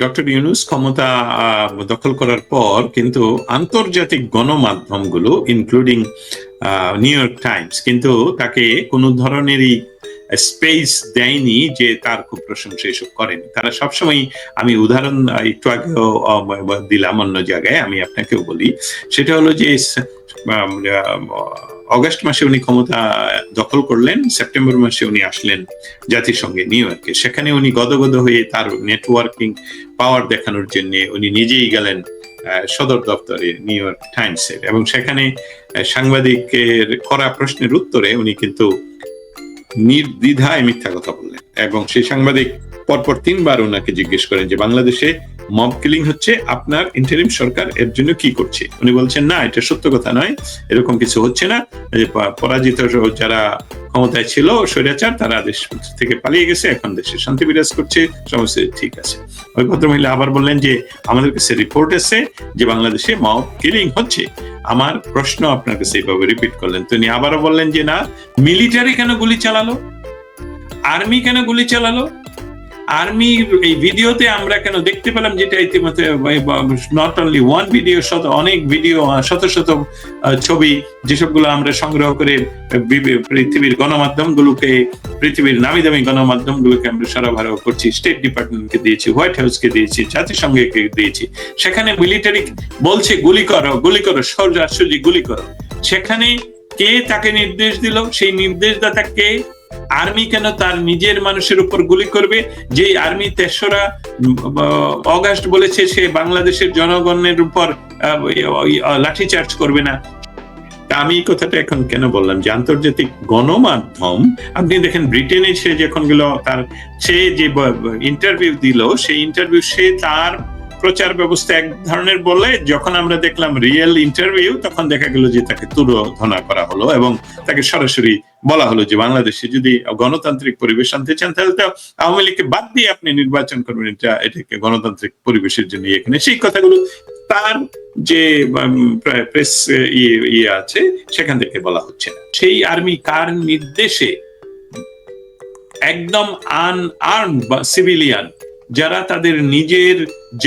Doctor Yunus ক্ষমতা দখল করার পর কিন্তু আন্তর্জাতিক গণমাধ্যমগুলো ইনক্লুডিং নিউ ইয়র্ক টাইমস কিন্তু তাকে কোনো ধরনেরই স্পেস দেয়নি যে তার খুব প্রশংসা এসব করেন। তারা সবসময়, আমি উদাহরণ একটু আগেও দিলাম অন্য জায়গায়, আমি আপনাকেও বলি। সেটা হলো যে অগস্ট মাসে উনি ক্ষমতা দখল করলেন, সেপ্টেম্বর মাসে উনি আসলেন জাতিসংঘে নিউ ইয়র্কে। সেখানে উনি গদগদ হয়ে তার নেটওয়ার্কিং পাওয়ার দেখানোর জন্য উনি নিজেই গেলেন সদর দপ্তরে নিউ ইয়র্ক টাইমসের। এবং সেখানে সাংবাদিকের করা প্রশ্নের উত্তরে উনি কিন্তু নির্দ্বিধায় মিথ্যা কথা বললেন। এবং সেই সাংবাদিক পরপর তিনবার ওনাকে জিজ্ঞেস করেন যে, বাংলাদেশে মব কিলিং হচ্ছে আপনার ইন্টারিম সরকার এর জন্য কি করছে। উনি বলছেন, না, এটা সত্য কথা নয়। এরকম কিছু হচ্ছে না। পরাজিত যারা ক্ষমতায় ছিল, স্বৈরাচার, তারা দেশ থেকে পালিয়ে গেছে, এখন দেশে শান্তি বিরাজ করছে, সমস্ত ঠিক আছে। ওই ভদ্রমহিলা আবার বললেন যে, আমাদের কাছে রিপোর্ট এসে যে বাংলাদেশে মব কিলিং হচ্ছে। আমার প্রশ্ন আপনার কাছে এইভাবে রিপিট করলেন তিনি আবারও বললেন যে, না মিলিটারি কেন গুলি চালালো? আর্মি কেন গুলি চালালো? আর্মির এই ভিডিওতে আমরা কেন দেখতে পেলাম যেটা ইতিমধ্যে নট অনলি ওয়ান ভিডিও শত, অনেক ভিডিও শত শত ছবি, যেসবগুলো আমরা সংগ্রহ করে পৃথিবীর গণমাধ্যমগুলোকে, পৃথিবীর নামি দামি গণমাধ্যমগুলোকে আমরা সরবরাহ করছি স্টেট ডিপার্টমেন্টকে দিয়েছি হোয়াইট হাউসকে দিয়েছি, জাতিসংঘকে দিয়েছি। সেখানে মিলিটারি বলছে, গুলি করো গুলি করো সোজাসুজি গুলি করো। সেখানে কে তাকে নির্দেশ দিল? সেই নির্দেশদাতা কে? আর্মি কেন তার নিজের মানুষের উপর গুলি করবে? যে আর্মি তেসরা অগাস্ট বলেছে সে বাংলাদেশের জনগণের উপর ওই, লাঠিচার্জ করবে না। আমি এই কথাটা এখন কেন বললাম? যে আন্তর্জাতিক গণমাধ্যম আপনি দেখেন ব্রিটেনে সে যখন গেল তার সে যে ইন্টারভিউ দিল সেই ইন্টারভিউ সে তার প্রচার ব্যবস্থা এক ধরনের বলে যখন আমরা দেখলাম রিয়েল ইন্টারভিউ, তখন দেখা গেল যে তাকে তুলোধনা করা হলো এবং তাকে সরাসরি বলা হলো যে বাংলাদেশে যদি গণতান্ত্রিক পরিবেশ আনতে চান, তাহলে তো আওয়ামী লীগকে বাদ দিয়ে আপনি নির্বাচন করবেন। এটা, এটাকে গণতান্ত্রিক পরিবেশের জন্য এখানে। সেই কথাগুলো তার যে প্রেস ইয়ে ইয়ে আছে, সেখান থেকে বলা হচ্ছে না। সেই আর্মি কার নির্দেশে একদম আন আর্ম বা সিভিলিয়ান যারা তাদের নিজের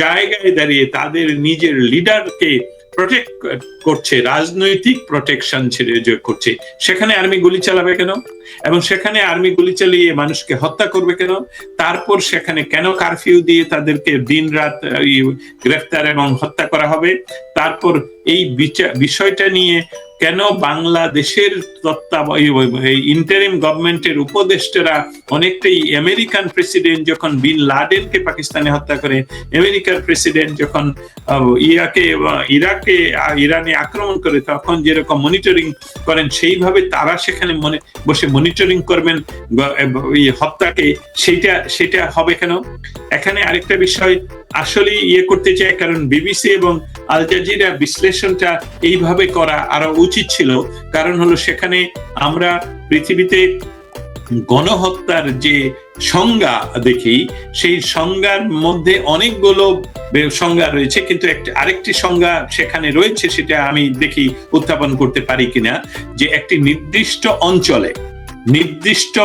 জায়গায় দাঁড়িয়ে তাদের নিজের লিডারকে প্রোটেক্ট করছে, রাজনৈতিক প্রোটেকশন করছে, সেখানে আর্মি গুলি চালাবে কেন? এবং সেখানে আর্মি গুলি চালিয়ে মানুষকে হত্যা করবে কেন? তারপর সেখানে কেন কারফিউ দিয়ে তাদেরকে দিন রাত গ্রেফতার এবং হত্যা করা হবে? তারপর এই বিষয়টা নিয়ে কেন বাংলাদেশের তত্ত্বাবধায়ক ইন্টারিম গভর্নমেন্টের উপদেষ্টারা অনেকটাই আমেরিকান প্রেসিডেন্ট যখন বিন লাডেনকে পাকিস্তানে হত্যা করে আমেরিকার প্রেসিডেন্ট যখন আহ, ইরাকে ইরানে আক্রমণ করে তখন যেরকম মনিটরিং করেন সেইভাবে তারা সেখানে মনে বসে মনিটরিং করবেন হত্যাকে। সেটা সেটা হবে কেন? এখানে আরেকটা বিষয় আসলে ইয়ে করতে চায় কারণ বিবিসি এবং আল জাজিরা বিশ্লেষণটা এইভাবে করা আরও উচিত ছিল। কারণ হলো সেখানে আমরা পৃথিবীতে গণহত্যার যে সংজ্ঞা দেখি, সেই সংজ্ঞার মধ্যে অনেকগুলো সংজ্ঞা রয়েছে, কিন্তু একটা, আরেকটি সংজ্ঞা সেখানে রয়েছে, সেটা আমি দেখি উত্থাপন করতে পারি কিনা, যে একটি নির্দিষ্ট অঞ্চলে নির্দিষ্ট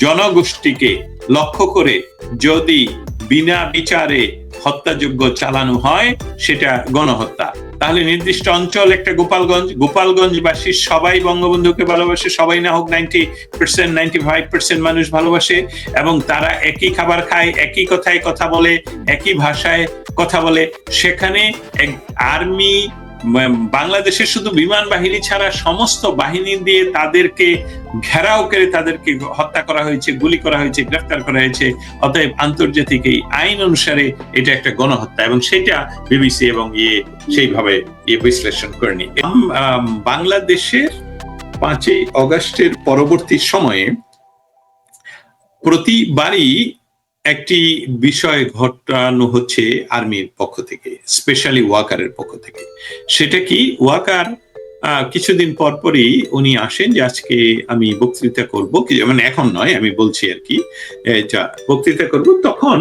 জনগোষ্ঠীকে লক্ষ্য করে যদি বিনা বিচারে হত্যাযোগ্য চালানো হয়, সেটা গণহত্যা। তাহলে নির্দিষ্ট অঞ্চল একটা গোপালগঞ্জ, গোপালগঞ্জবাসী সবাই বঙ্গবন্ধুকে ভালোবাসে, সবাই না হোক ninety percent ninety five percent মানুষ ভালোবাসে, এবং তারা একই খাবার খায়, একই কথায় কথা বলে, একই ভাষায় কথা বলে। সেখানে আর্মি বাংলাদেশের শুধু বিমান বাহিনী ছাড়া সমস্ত বাহিনী দিয়ে তাদেরকে ঘেরাও করে তাদেরকে হত্যা করা হয়েছে, গুলি করা হয়েছে, গ্রেফতার করা হয়েছে। অতএব আন্তর্জাতিক এই আইন অনুসারে এটা একটা গণহত্যা এবং সেটা বিবিসি এবং ইয়ে সেইভাবে ইয়ে বিশ্লেষণ করেনি বাংলাদেশের পাঁচই অগস্টের পরবর্তী সময়ে প্রতিবারই একটি বিষয় ঘটানো হচ্ছে আর্মির পক্ষ থেকে স্পেশালি ওয়াকারের পক্ষ থেকে। সেটা কি? ওয়াকার কিছুদিন পর পরই উনি আসেন যে আজকে আমি বক্তৃতা করব মানে এখন নয়, আমি বলছি আর কি। এটা বক্তৃতা করব। তখন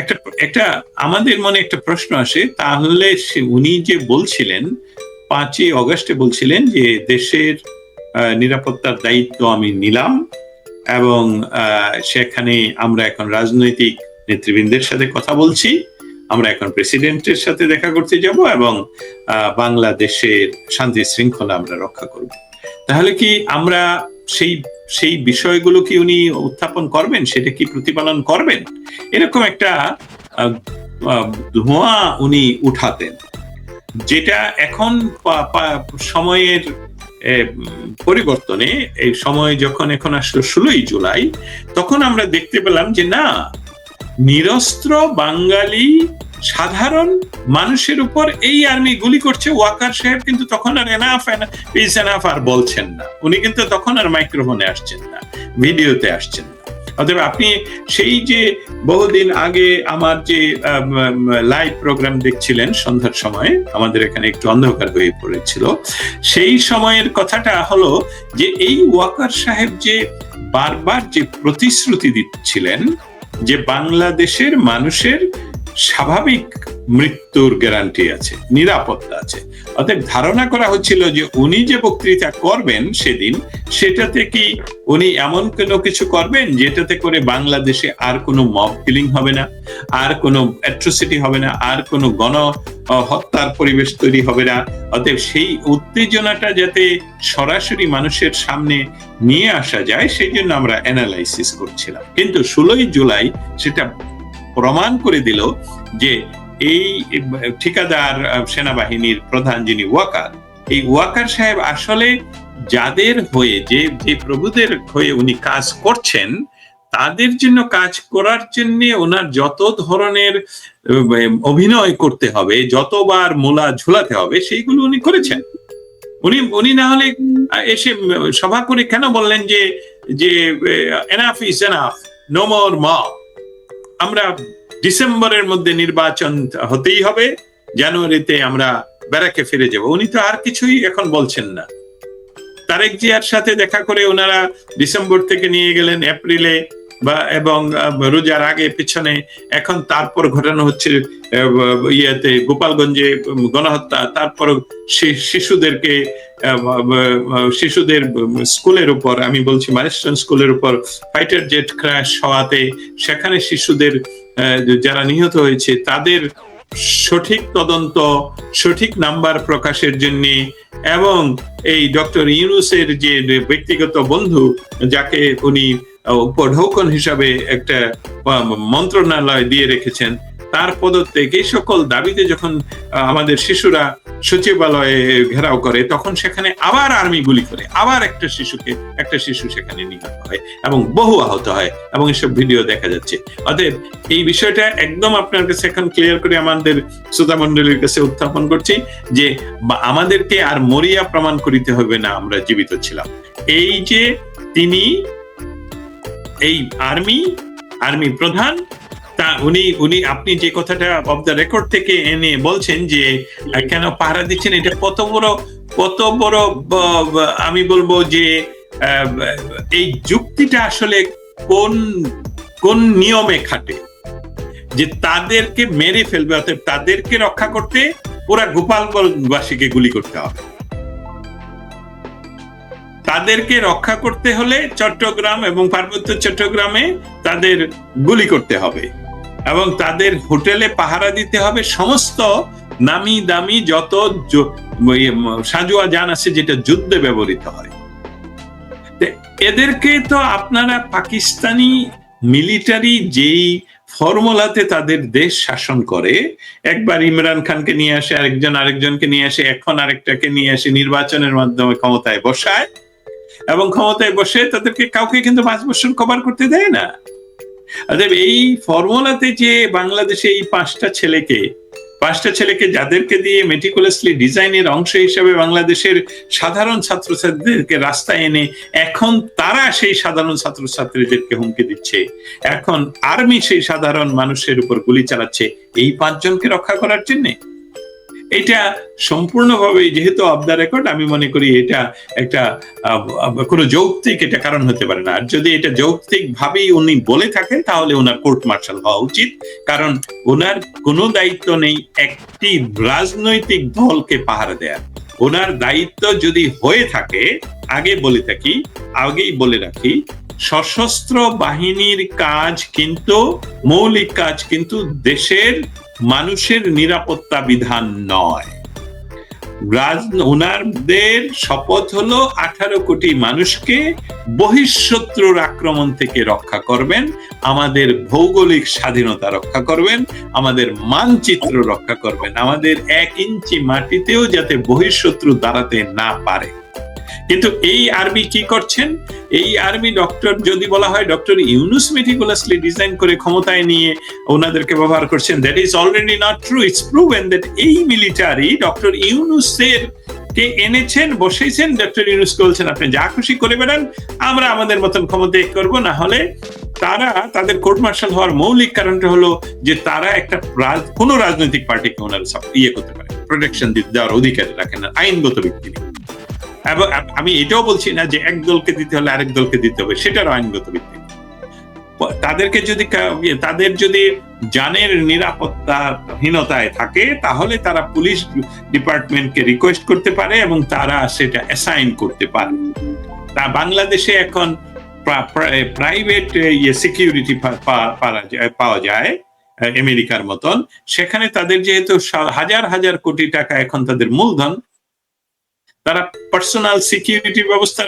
একটা একটা আমাদের মনে একটা প্রশ্ন আসে, তাহলে উনি যে বলছিলেন, পাঁচই অগস্টে বলছিলেন যে দেশের নিরাপত্তার দায়িত্ব আমি নিলাম এবং সেখানে আমরা এখন রাজনৈতিক নেতৃবৃন্দের সাথে কথা বলছি। আমরা এখন প্রেসিডেন্টের সাথে দেখা করতে যাব এবং বাংলাদেশের শান্তি শৃঙ্খলা আমরা রক্ষা করব। তাহলে কি আমরা সেই সেই বিষয়গুলো কি উনি উত্থাপন করবেন? সেটা কি প্রতিপালন করবেন? এরকম একটা ধোঁয়া উনি উঠাতেন। যেটা এখন সময়ের পরিবর্তনে এই সময় যখন এখন আসলো ষোলোই জুলাই, তখন আমরা দেখতে পেলাম যে না, নিরস্ত্র বাঙালি সাধারণ মানুষের উপর এই আর্মি গুলি করছে। ওয়াকার সাহেব কিন্তু তখন আর এনাফ এনাফ আর বলছেন না। উনি কিন্তু তখন আর মাইক্রোফোনে আসছেন না ভিডিওতে আসছেন না। অতএব আপনি সেই যে বহুদিন আগে আমার যে লাইভ প্রোগ্রাম দেখছিলেন সন্ধ্যার সময়, আমাদের এখানে একটু অন্ধকার হয়ে পড়েছিল, সেই সময়ের কথাটা হলো যে এই ওয়াকার সাহেব যে বারবার যে প্রতিশ্রুতি দিচ্ছিলেন যে বাংলাদেশের মানুষের স্বাভাবিক মৃত্যুর গ্যারান্টি আছে, নিরাপত্তা আছে। অতএব ধারণা করা হচ্ছিল যে উনি যে বক্তৃতা করবেন সেদিন, সেটাতে কি উনি এমন কোনো কিছু করবেন যেটাতে করে বাংলাদেশে আর কোনো মব কিলিং হবে না, আর কোনো অ্যাট্রোসিটি হবে না, আর কোনো গণ হত্যার পরিবেশ তৈরি হবে না? অতএব সেই উত্তেজনাটা যাতে সরাসরি মানুষের সামনে নিয়ে আসা যায়, সেই জন্য আমরা অ্যানালাইসিস করছিলাম। কিন্তু ষোলোই জুলাই সেটা প্রমাণ করে দিল যে এই ঠিকাদার সেনাবাহিনীর প্রধান যিনি ওয়াকার, এই ওয়াকার সাহেব আসলে যাদের হয়ে যে যে প্রভুদের হয়ে উনি কাজ করছেন, তাদের জন্য কাজ করার জন্য ওনার যত ধরনের অভিনয় করতে হবে, যতবার মোলা ঝুলাতে হবে, সেইগুলো উনি করেছেন। উনি উনি না হলে এসে সভা করে কেন বললেন যে যে enough is enough no more ম আমরা ডিসেম্বরের মধ্যে নির্বাচন হতেই হবে। জানুয়ারিতে আমরা ব্যারাকে ফিরে যাব। উনি তো আর কিছুই এখন বলছেন না। তারেক জিয়ার সাথে দেখা করে ওনারা ডিসেম্বর থেকে নিয়ে গেলেন এপ্রিলে বা এবং রোজার আগে, পিছনে। এখন তারপর ঘটানো হচ্ছে ইয়েতে, গোপালগঞ্জে গণহত্যা। তারপর শিশুদেরকে শিশুদের স্কুলের উপর, আমি বলছি মাইলস্টোন স্কুলের উপর ফাইটার জেট ক্র্যাশ হওয়াতে, সেখানে শিশুদের যারা নিহত হয়েছে, তাদের সঠিক তদন্ত, সঠিক নাম্বার প্রকাশের জন্য এবং এই ডক্টর ইউনুসের যে ব্যক্তিগত বন্ধু, যাকে উনি উপঢৌকন হিসাবে একটা মন্ত্রণালয় দিয়ে রেখেছেন তার পদত্যাগ এই সকল দাবিতে যখন আমাদের শিশুরা সচিবালয়ে ঘেরাও করে, তখন সেখানে আবার আর্মি গুলি করে, আবার একটা শিশুকে, একটা শিশু সেখানে নিহত হয় এবং বহু আহত হয় এবং এসব ভিডিও দেখা যাচ্ছে। অতএব এই বিষয়টা একদম আপনার কাছে এখন ক্লিয়ার করে আমাদের শ্রোতা মন্ডলীর কাছে উত্থাপন করছি যে আমাদেরকে আর মরিয়া প্রমাণ করিতে হবে না আমরা জীবিত ছিলাম। এই যে তিনি, এই আর্মি আর্মি প্রধান তা উনি উনি আপনি যে কথাটা অফ দ্য রেকর্ড থেকে এনে বলছেন যে কেন পাহারা দিচ্ছেন, এটা কত বড় কত বড় আমি বলব যে এই যুক্তিটা আসলে কোন কোন নিয়মে খাটে? যে তাদেরকে মেরে ফেলবে, অর্থাৎ তাদেরকে রক্ষা করতে পুরা গোপালগঞ্জবাসীকে গুলি করতে হবে। তাদেরকে রক্ষা করতে হলে চট্টগ্রাম এবং পার্বত্য চট্টগ্রামে তাদের গুলি করতে হবে। এবং তাদের হোটেলে পাহারা দিতে হবে। সমস্ত নামি দামি যত ইয়ে, সাজুয়া যান আছে যেটা যুদ্ধে ব্যবহৃত হয়। এদেরকে তো আপনারা পাকিস্তানি মিলিটারি যেই ফর্মুলাতে তাদের দেশ শাসন করে একবার ইমরান খানকে নিয়ে আসে আরেকজন আরেকজনকে নিয়ে আসে এখন আরেকটাকে নিয়ে আসে নির্বাচনের মাধ্যমে ক্ষমতায় বসায়। এবং ক্ষমতায় বসে তাদেরকে কাউকে কিন্তু পাঁচ বছর কভার করতে দেয় না। অতএব এই ফর্মুলাতে যে বাংলাদেশে এই পাঁচটা ছেলেকে পাঁচটা ছেলেকে যাদেরকে দিয়ে মেটিকুলাসলি ডিজাইনের অংশ হিসেবে বাংলাদেশের সাধারণ ছাত্রছাত্রীদেরকে রাস্তায় এনে এখন তারা সেই সাধারণ ছাত্রছাত্রীদেরকে হুমকি দিচ্ছে। এখন আর্মি সেই সাধারণ মানুষের উপর গুলি চালাচ্ছে। এই পাঁচজনকে রক্ষা করার জন্য এটা সম্পূর্ণভাবে যেহেতু অফ দ্য রেকর্ড আমি মনে করি এটা একটা কোনো যৌক্তিক এটা কারণ হতে পারে না। আর যদি এটা যৌক্তিক ভাবেই উনি বলে থাকেন, তাহলে ওনার কোর্ট মার্শাল হওয়া উচিত। কারণ ওনার কোনো দায়িত্ব নেই একটি রাজনৈতিক দলকে পাহারা দেয়ার। ওনার দায়িত্ব যদি হয়ে থাকে, আগে বলে থাকি, আগেই বলে রাখি, সশস্ত্র বাহিনীর কাজ কিন্তু, মৌলিক কাজ কিন্তু দেশের মানুষের নিরাপত্তা বিধান নয়। রাজ ওনাদের শপথ হলো আঠারো কোটি মানুষকে বহিঃশত্রুর আক্রমণ থেকে রক্ষা করবেন, আমাদের ভৌগোলিক স্বাধীনতা রক্ষা করবেন, আমাদের মানচিত্র রক্ষা করবেন, আমাদের এক ইঞ্চি মাটিতেও যাতে বহিঃশত্রু দাঁড়াতে না পারে। কিন্তু এই আর্মি কি করছেন এই আর্মি ডক্টর যদি বলা হয় ডক্টর ইউনুস মেটিকুলাসলি ডিজাইন করে ক্ষমতায় নিয়ে ওনাদেরকে ব্যবহার করছেন that is already not true it's proven that এই মিলিটারি ডক্টর ইউনুসের কে এনেছেন, বসেছেন, ডক্টর ইউনুসকে বলছেন, আপনি যা খুশি করে বেড়ান, আমরা আমাদের মতন ক্ষমতায় করব না হলে তারা, তাদের কোর্ট মার্শাল হওয়ার মৌলিক কারণটা হলো যে তারা একটা কোনো রাজনৈতিক পার্টিকে ওনারা ইয়ে করতে পারে প্রোটেকশন দিতে দেওয়ার অধিকার রাখেন না, আইনগত নেই। এবং আমি এটাও বলছি না যে এক দলকে দিতে হলে আরেক দলকে দিতে হবে সেটারও আইনগত ভিত্তি তাদেরকে যদি ইয়ে, তাদের যদি জানের নিরাপত্তাহীনতায় থাকে তাহলে তারা পুলিশ ডিপার্টমেন্টকে রিকোয়েস্ট করতে পারে এবং তারা সেটা অ্যাসাইন করতে পারে। তা বাংলাদেশে এখন প্রাইভেট ইয়ে সিকিউরিটি পাওয়া যায় আমেরিকার মতন। সেখানে তাদের যেহেতু হাজার হাজার কোটি টাকা এখন তাদের মূলধন তারা পার্সোনাল সিকিউরিটি ব্যবস্থা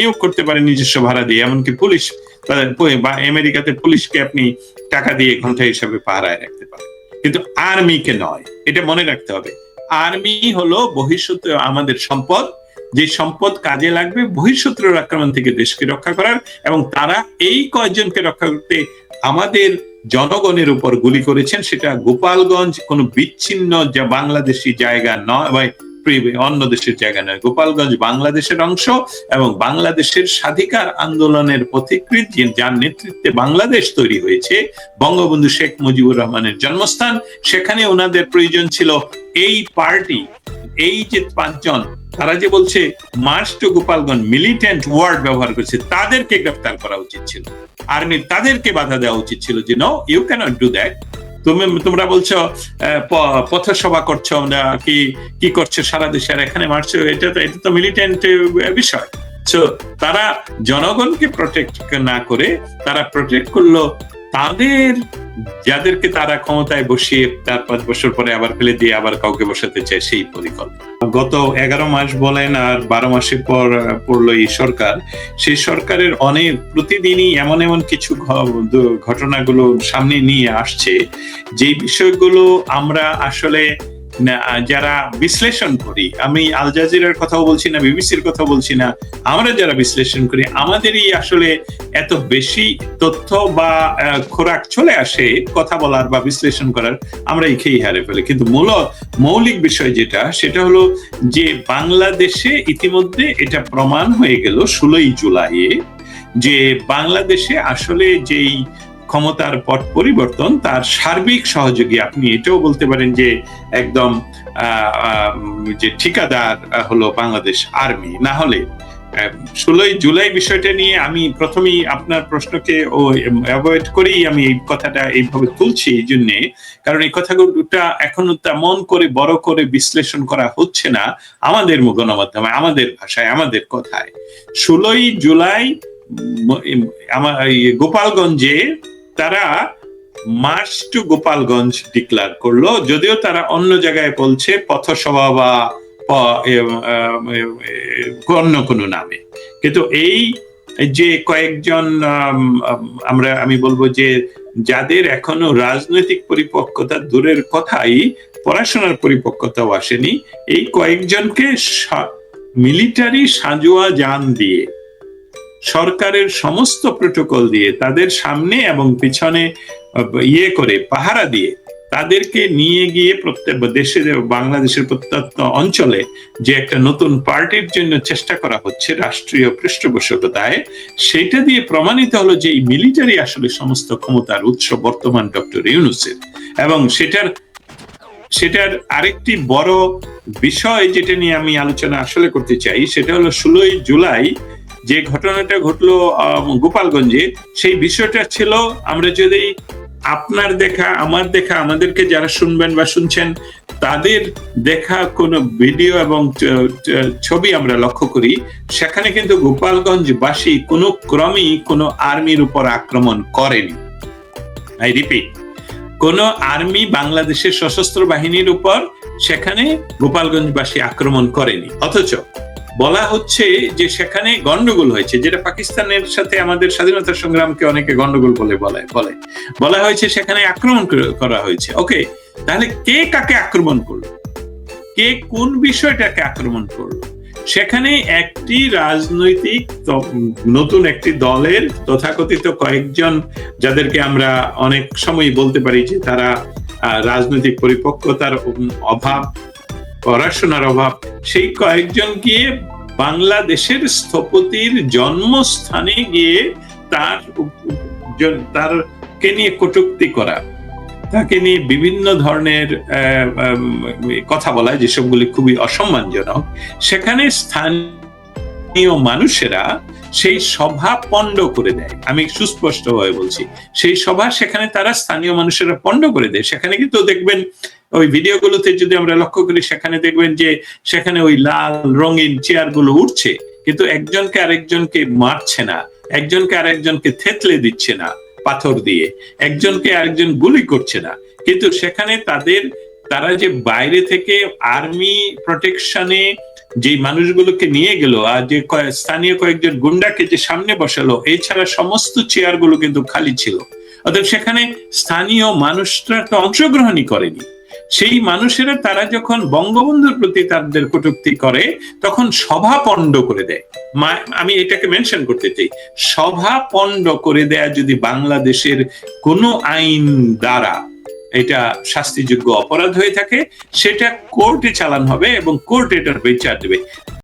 নিয়োগ করতে পারে নিজস্ব ভাড়া দিয়ে, এমনকি পুলিশ বা আমেরিকাতে পুলিশকে আপনি টাকা দিয়ে ঘণ্টা হিসাবে পাহারায় রাখতে পারেন। কিন্তু আর্মিকে নয়, এটা মনে রাখতে হবে। আর্মি হলো বহিঃশত্রু আমাদের সম্পদ, যে সম্পদ কাজে লাগবে বহিঃশত্রুর আক্রমণ থেকে দেশকে রক্ষা করার এবং তারা এই কয়েকজনকে রক্ষা করতে আমাদের জনগণের উপর গুলি করেছেন, সেটা গোপালগঞ্জ কোনো বিচ্ছিন্ন যা বাংলাদেশি জায়গা নয় বা অন্য দেশের জায়গা নয়, গোপালগঞ্জ বাংলাদেশের অংশ এবং বাংলাদেশের স্বাধিকার আন্দোলনের পথিকৃত যার নেতৃত্বে বাংলাদেশ তৈরি হয়েছে, বঙ্গবন্ধু শেখ মুজিবুর রহমানের জন্মস্থান। সেখানে ওনাদের প্রয়োজন ছিল এই পার্টি, এই যে পাঁচজন, তারা যে বলছে march to Gopalganj militant word ব্যবহার করছে, তাদেরকে গ্রেফতার করা উচিত ছিল। আর্মি তাদেরকে বাধা দেওয়া উচিত ছিল যে no you cannot do that তুমি, তোমরা বলছো পথসভা করছ আমরা কি কি করছ সারা দেশে আর এখানে মারছো, এটা তো এটা তো মিলিটেন্ট বিষয়। তো তারা জনগণকে প্রোটেক্ট না করে, তারা প্রোটেক্ট করল তাদের যাদেরকে তারা ক্ষমতায় বসিয়ে চার পাঁচ বছর পরে আবার ফেলে দিয়ে আবার কাউকে বসাতে চায় সেই পরিকল্পনা। গত এগারো মাস বলেন আর বারো মাসের পর পড়ল এই সরকার, সেই সরকারের অনেক প্রতিদিনই এমন এমন কিছু ঘটনাগুলো সামনে নিয়ে আসছে। যে বিষয়গুলো আমরা আসলে যারা বিশ্লেষণ করি, আমি আল জাজিরার কথাও বলছি না, বিবিসির কথা বলছি না, আমরা যারা বিশ্লেষণ করি, আমাদেরই আসলে এত বেশি তথ্য বা খোরাক চলে আসে কথা বলার বা বিশ্লেষণ করার, আমরা খেয়ে হারে ফেলে। কিন্তু মূল, মৌলিক বিষয় যেটা, সেটা হলো যে বাংলাদেশে ইতিমধ্যে এটা প্রমাণ হয়ে গেল ষোলোই জুলাইয়ে, যে বাংলাদেশে আসলে যেই ক্ষমতার পট পরিবর্তন, তার সার্বিক সহযোগী। আপনি এটাও বলতে পারেন যে একদম যে ঠিকাদার হলো বাংলাদেশ আর্মি। না হলে ষোলোই জুলাই বিষয়টা নিয়ে আমি প্রথমেই আপনার প্রশ্নকে ও অ্যাভয়েড করেই আমি এই কথাটা এইভাবে তুলছি এই জন্যে। কারণ এই কথাগুলোটা এখনও তেমন করে বড় করে বিশ্লেষণ করা হচ্ছে না আমাদের গণমাধ্যমে, আমাদের ভাষায়, আমাদের কথায়। ষোলোই জুলাই আমার গোপালগঞ্জে তারা মার্চ টু গোপালগঞ্জ ডিক্লার করল যদিও তারা অন্য জায়গায় বলছে পথসভা বা অন্য কোনো নামে। কিন্তু এই যে কয়েকজন আম, আম, আমরা আমি বলব যে যাদের এখনও রাজনৈতিক পরিপক্কতা দূরের কথাই পড়াশোনার পরিপক্কতাও আসেনি এই কয়েকজনকে মিলিটারি সাজোয়া যান দিয়ে সরকারের সমস্ত প্রোটোকল দিয়ে, তাদের সামনে এবং পিছনে ইয়ে করে, পাহারা দিয়ে, তাদেরকে নিয়ে গিয়ে প্রত্যেক দেশে, বাংলাদেশের প্রত্যন্ত অঞ্চলে যে একটা নতুন পার্টির জন্য চেষ্টা করা হচ্ছে রাষ্ট্রীয় পৃষ্ঠপোষকতায়, সেটা দিয়ে প্রমাণিত হলো যে এই মিলিটারি আসলে সমস্ত ক্ষমতার উৎস বর্তমান ডক্টর ইউনুসের। এবং সেটার সেটার আরেকটি বড় বিষয় যেটা নিয়ে আমি আলোচনা আসলে করতে চাই, সেটা হলো ষোলোই জুলাই যে ঘটনাটা ঘটলো গোপালগঞ্জে, সেই বিষয়টা ছিল, আমরা যদি আপনার দেখা, আমার দেখা, আমাদেরকে যারা শুনবেন বা শুনছেন, তাদের দেখা কোনো ভিডিও এবং ছবি আমরা লক্ষ্য করি, সেখানে কিন্তু গোপালগঞ্জবাসী কোনো ক্রমেই কোনো আর্মির উপর আক্রমণ করেনি। আই রিপিট কোন আর্মি বাংলাদেশের সশস্ত্র বাহিনীর উপর সেখানে গোপালগঞ্জবাসী আক্রমণ করেনি। অথচ বলা হচ্ছে যে সেখানে গন্ডগোল হয়েছে, যেটা পাকিস্তানের সাথে আমাদের স্বাধীনতা সংগ্রামকে অনেকে গন্ডগোল বলে বলে বলে। হয়েছে সেখানে আক্রমণ করা হয়েছে। ওকে, তাহলে কে কাকে আক্রমণ করল? কে কোন বিষয়টাকে আক্রমণ করল? সেখানে একটি রাজনৈতিক নতুন একটি দলের তথাকথিত কয়েকজন, যাদেরকে আমরা অনেক সময় বলতে পারি যে তারা রাজনৈতিক পরিপক্কতার অভাব পড়াশোনার অভাব। সেই কয়েকজন গিয়ে বাংলাদেশের স্থপতির জন্মস্থানে গিয়ে তার তার কে নিয়ে কটূক্তি করা। তাকে নিয়ে বিভিন্ন ধরনের কথা বলা, যেসবগুলি খুবই অসম্মানজনক। সেখানে স্থানীয় মানুষেরা সেই সভা পণ্ড করে দেয়। আমি সুস্পষ্টভাবে বলছি, সেই সভা সেখানে তারা স্থানীয় মানুষেরা পণ্ড করে দেয়। সেখানে কিন্তু দেখবেন ওই ভিডিওগুলোতে যদি আমরা লক্ষ্য করি, সেখানে দেখবেন যে সেখানে ওই লাল রঙিন চেয়ারগুলো উঠছে, কিন্তু একজনকে আরেকজনকে মারছে না, একজনকে আরেকজনকে থেতলে দিচ্ছে না পাথর দিয়ে, একজনকে আরেকজন গুলি করছে না। কিন্তু সেখানে তাদের, তারা যে বাইরে থেকে আর্মি প্রোটেকশনে যে মানুষগুলোকে নিয়ে গেল, আর যে স্থানীয় কয়েকজন গুন্ডাকে যে সামনে বসালো, এছাড়া সমস্ত চেয়ারগুলো কিন্তু খালি ছিল। অর্থাৎ সেখানে স্থানীয় মানুষরা তো অংশগ্রহণই করেনি। সেই মানুষেরা তারা যখন বঙ্গবন্ধুর প্রতি তাদের কটুক্তি করে, তখন সভা পণ্ড করে দেয়। আমি এটাকে মেনশন করতে চাই। সভা পণ্ড করে দেয়া যদি বাংলাদেশের কোনো আইন দ্বারা এটা শাস্তিযোগ্য অপরাধ হয়ে থাকে, সেটা কোর্টে চালান হবে এবং কোর্ট এটার বিচার দেবে।